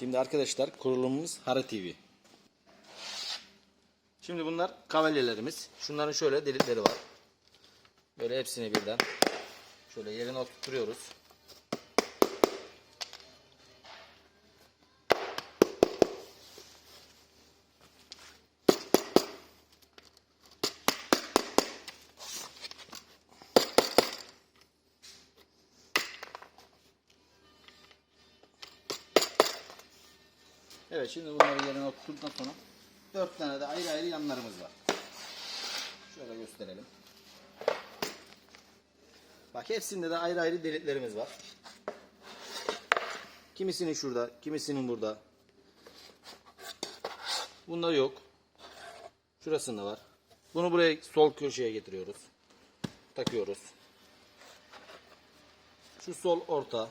Şimdi arkadaşlar kurulumumuz Hara TV. Şimdi bunlar kavalyelerimiz. Şunların şöyle delikleri var. Böyle hepsini birden şöyle yerine oturtuyoruz. Evet şimdi bunları yerine oturttuktan sonra dört tane de ayrı ayrı yanlarımız var. Şöyle gösterelim. Bak hepsinde de ayrı ayrı deliklerimiz var. Kimisinin şurada, kimisinin burada. Bunda yok. Şurasında var. Bunu buraya sol köşeye getiriyoruz. Takıyoruz. Şu sol orta.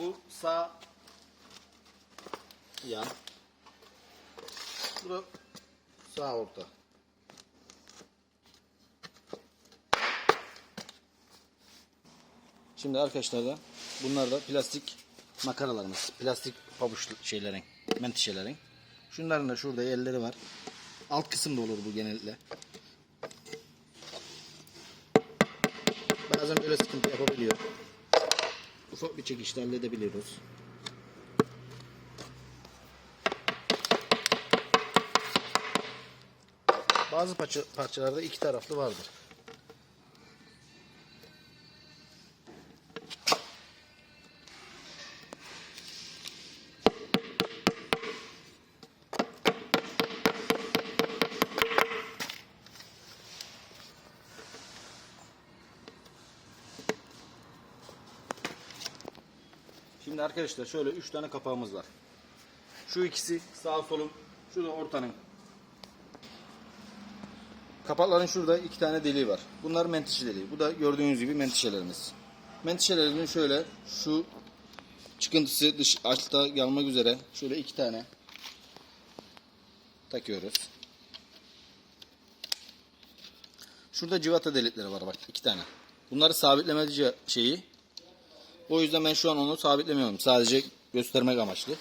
Bu sağ yan. Bu da sağ orta. Şimdi arkadaşlar da bunlar da plastik makaralarımız. Plastik pabuç şeylerin, menteşelerin. Şunların da şurada yerleri var. Alt kısımda olur bu genellikle. Bazen böyle sıkıntı yapabiliyor. Ufak bir çekişle halledebiliyoruz. Bazı parça, parçalarda iki taraflı vardır. Şimdi arkadaşlar şöyle üç tane kapağımız var. Şu ikisi sağ solun, şu da ortanın. Kapakların şurada iki tane deliği var. Bunlar menteşe deliği. Bu da gördüğünüz gibi menteşelerimiz. Menteşelerin şöyle şu çıkıntısı dış altta gelmek üzere şöyle iki tane takıyoruz. Şurada civata delikleri var bak iki tane. Bunları sabitlemeci şeyi. O yüzden ben şu an onu sabitlemiyorum. Sadece göstermek amaçlı.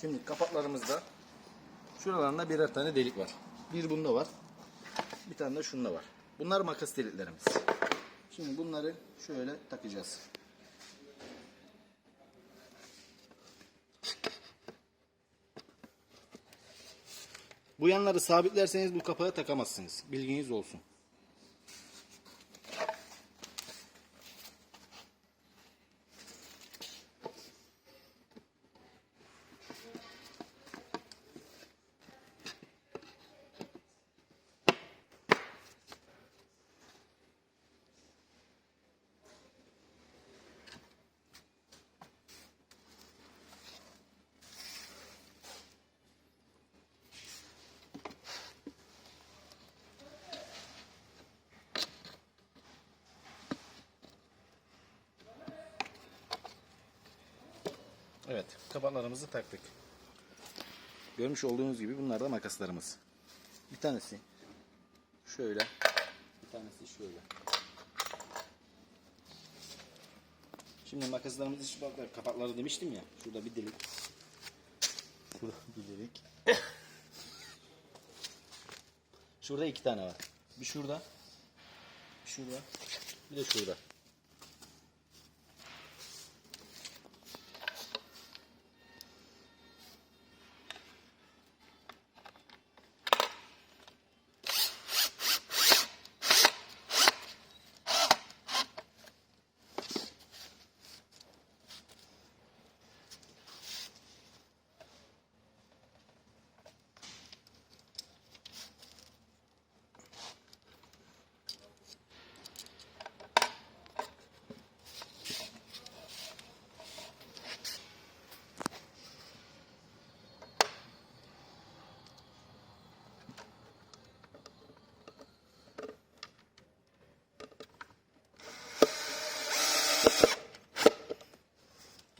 Şimdi kapaklarımızda şuralarında birer tane delik var. Bir bunda var. Bir tane de şunda var. Bunlar makas deliklerimiz. Şimdi bunları şöyle takacağız. Bu yanları sabitlerseniz bu kapağı takamazsınız. Bilginiz olsun. Evet, kapaklarımızı taktık. Görmüş olduğunuz gibi bunlar da makaslarımız. Bir tanesi şöyle, bir tanesi şöyle. Şimdi makaslarımızı şu bak- kapakları demiştim ya. Şurada bir delik. Şurada bir delik. Şurada iki tane var. Bir şurada, bir şurada, bir de şurada.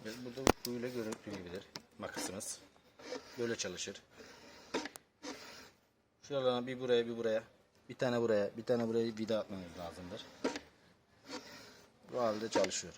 Evet, burada böyle görüntü gibidir makasımız. Böyle çalışır. Şuralarına bir buraya bir buraya. Bir tane buraya bir tane buraya vida atmanız lazımdır. Bu halde çalışıyor.